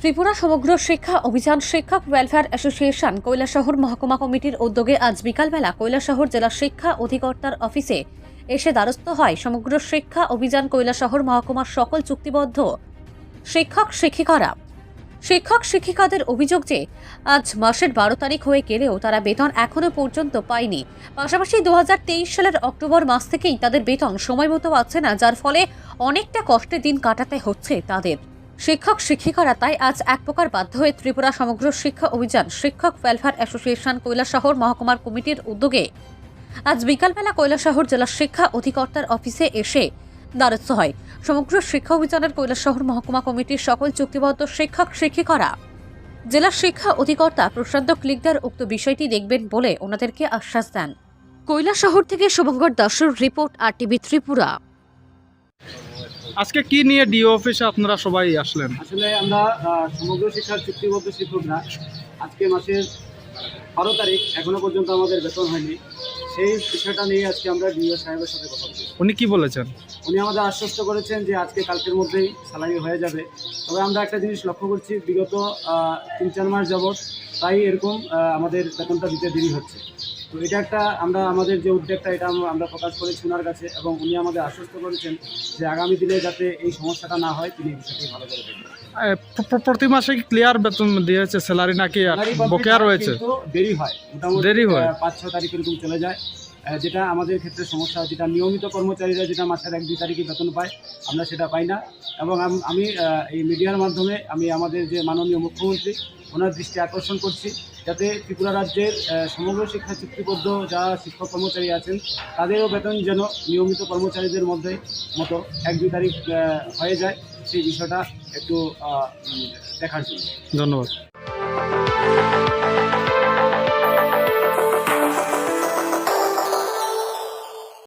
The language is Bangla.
ত্রিপুরা সমগ্র শিক্ষা অভিযান শিক্ষক ওয়েলফেয়ার অ্যাসোসিয়েশন কৈলাসহর মহকুমা কমিটির উদ্যোগে আজ বিকালবেলা কৈলাসহর জেলা শিক্ষা অধিকর্তার অফিসে এসে দ্বারস্থ হয় সমগ্র শিক্ষা অভিযান কৈলাসহর মহকুমার সকল চুক্তিবদ্ধ শিক্ষক শিক্ষিকারা শিক্ষক শিক্ষিকাদের অভিযোগ যে আজ মাসের বারো তারিখ হয়ে গেলেও তারা বেতন এখনও পর্যন্ত পায়নি। পাশাপাশি দু হাজার তেইশ সালের অক্টোবর মাস থেকেই তাদের বেতন সময় মতো পাচ্ছে না, যার ফলে অনেকটা কষ্টে দিন কাটাতে হচ্ছে তাদের। শিক্ষক শিক্ষিকারা তাই আজ এক প্রকার বাধ্য হয়ে ত্রিপুরা সমগ্র শিক্ষা অভিযান, শিক্ষক ওয়েলফেয়ার অ্যাসোসিয়েশন কৈলাসহর মহকুমার কমিটির উদ্যোগে আজ বিকালবেলা কৈলাসহর জেলা শিক্ষা অধিকর্তার অফিসে এসে দ্বারস্থ হয়। সমগ্র শিক্ষা অভিযানের কৈলাসহর মহকুমা কমিটির সকল চুক্তিবদ্ধ শিক্ষক শিক্ষিকারা। জেলা শিক্ষা অধিকর্তা প্রশান্ত ক্লিকদার উক্ত বিষয়টি দেখবেন বলে ওনাদেরকে আশ্বাস দেন। কৈলাসহর থেকে শুভঙ্কর দাসুর রিপোর্ট আর টিভি ত্রিপুরা। আজকে কি নিয়ে ডিও অফিসে আপনারা সবাই আসলেন? আসলে আমরা সমগ্র শিক্ষার চুক্তিবদ্ধ শিক্ষকরা আজকে মাসের বারো তারিখ এখনও পর্যন্ত আমাদের বেতন হয়নি। সেই বিষয়টা নিয়ে আজকে আমরা ডিও সাহেবের সাথে কথা বলছি। উনি কি বলেছেন? উনি আমাদের আশ্বস্ত করেছেন যে আজকে কালকের মধ্যেই স্যালারি হয়ে যাবে। তবে আমরা একটা জিনিস লক্ষ্য করছি বিগত তিন চার মাস যাবৎ তাই এরকম আমাদের বেতনটা দিতে দেরি হচ্ছে। তো এটা একটা আমরা আমাদের যে উদ্যোগটা এটা আমরা- প্রকাশ করেছি ওনার কাছে এবং উনি আমাদের আশ্বস্ত করেছেন যে আগামী দিনে যাতে এই সমস্যাটা না হয় তিনি বিষয়টি ভালো করে দেখবেন। প্রতি মাসে কি ক্লিয়ার বেতন দিয়েছে? স্যালারি নাকি বকেয়া রয়েছে? দেরি হয়। দেরি হয়? পাঁচ ছ তারিখ এরকম চলে যায়। যেটা আমাদের ক্ষেত্রে সমস্যা হয় যেটা নিয়মিত কর্মচারীরা যেটা মাসের এক দুই তারিখে বেতন পায় আমরা সেটা পাই না। এবং আমি এই মিডিয়ার মাধ্যমে আমি আমাদের যে মাননীয় মুখ্যমন্ত্রী ওনার দৃষ্টি আকর্ষণ করছি যাতে ত্রিপুরা রাজ্যের সমগ্র শিক্ষা চুক্তিবদ্ধ যারা শিক্ষক কর্মচারী আছেন তাদেরও বেতন যেন নিয়মিত কর্মচারীদের মধ্যে মতো এক দুই তারিখ হয়ে যায়। সেই বিষয়টা একটু দেখার জন্য। ধন্যবাদ।